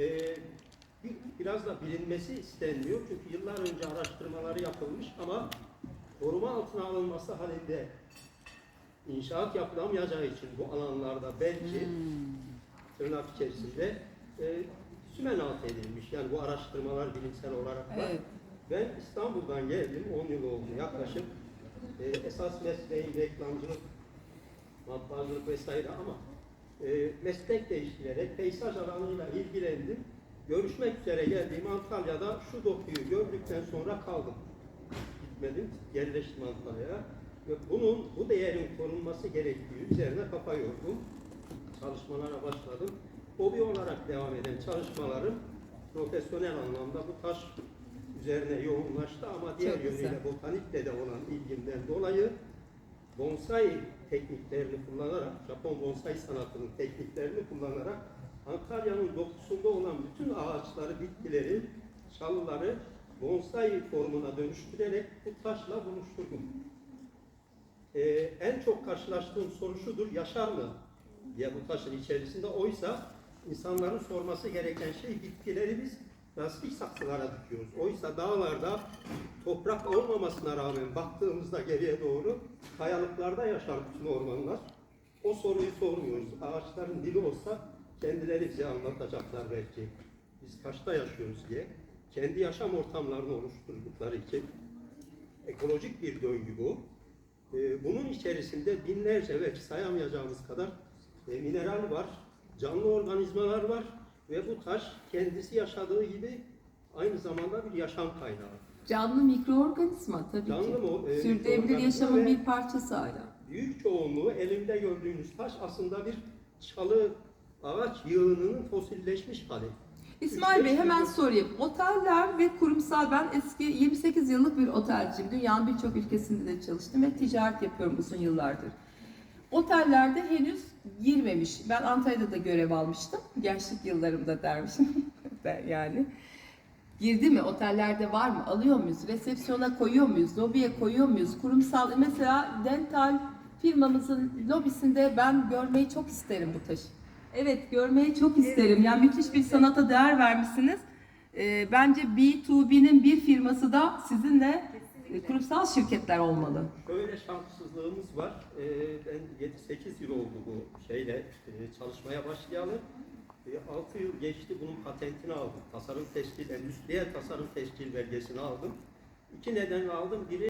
e, bir, biraz da bilinmesi istenmiyor. Çünkü yıllar önce araştırmaları yapılmış ama koruma altına alınması halinde inşaat yapılamayacağı için bu alanlarda belki tırnak içerisinde e, sümen alt edilmiş. Yani bu araştırmalar bilimsel olarak var. Evet. Ben İstanbul'dan geldim, 10 yıl oldu yaklaşık. Ee, esas mesleğim reklamcılık, matbaacılık vesaire ama e, meslek değiştirerek peyzaj alanıyla ilgilendim. Görüşmek üzere geldiğim Antalya'da şu dokuyu gördükten sonra kaldım. Gitmedim, yerleştim Antalya'ya. Ve bunun, bu değerin korunması gerektiği üzerine kafa yordum. Çalışmalara başladım. Hobi olarak devam eden çalışmalarım profesyonel anlamda bu taş üzerine yoğunlaştı ama diğer Çok güzel. yönüyle botanikle de olan ilgimden dolayı bonsai tekniklerini kullanarak, Japon bonsai sanatının tekniklerini kullanarak Antalya'nın dokusunda olan bütün ağaçları, bitkileri, çalıları bonsai formuna dönüştürerek bu taşla buluşturdum. Ee, en çok karşılaştığım soru şudur, yaşar mı diye bu taşın içerisinde. Oysa insanların sorması gereken şey bitkileri biz plastik saksılara dikiyoruz. Oysa dağlarda toprak olmamasına rağmen baktığımızda geriye doğru kayalıklarda yaşar bütün ormanlar. O soruyu sormuyoruz. Ağaçların dili olsa kendileri bize anlatacaklar belki. Biz kaçta yaşıyoruz diye. Kendi yaşam ortamlarını oluşturdukları için ekolojik bir döngü bu. Ee, bunun içerisinde binlerce belki sayamayacağımız kadar e, mineral var, canlı organizmalar var ve bu taş kendisi yaşadığı gibi aynı zamanda bir yaşam kaynağı. Canlı mikroorganizma tabii Canlı ki. mı? Ee, Sürdürülebilir yaşamın bir parçası hala. Büyük çoğunluğu elimde gördüğünüz taş aslında bir çalı ağaç yığınının fosilleşmiş hali. İsmail Bey hemen sorayım. Oteller ve kurumsal ben eski 28 yıllık bir otelciyim. Dünyanın birçok ülkesinde de çalıştım ve ticaret yapıyorum uzun yıllardır. Otellerde henüz girmemiş. Ben Antalya'da da görev almıştım. Gençlik yıllarımda dermişim. Yani. Girdi mi? Otellerde var mı? Alıyor muyuz? Resepsiyona koyuyor muyuz? Lobiye koyuyor muyuz? Kurumsal mesela dental firmamızın lobisinde ben görmeyi çok isterim bu taşı. Evet görmeyi çok isterim. Yani müthiş bir sanata değer vermişsiniz. Ee, bence B2B'nin bir firması da sizinle e, kurumsal şirketler olmalı. Şöyle şanssızlığımız var. Ee, ben 7-8 yıl oldu bu şeyle e, çalışmaya başlayalı. 6 yıl geçti bunun patentini aldım. Tasarım teşkil, endüstriyel tasarım teşkil belgesini aldım. İki nedenle aldım. Biri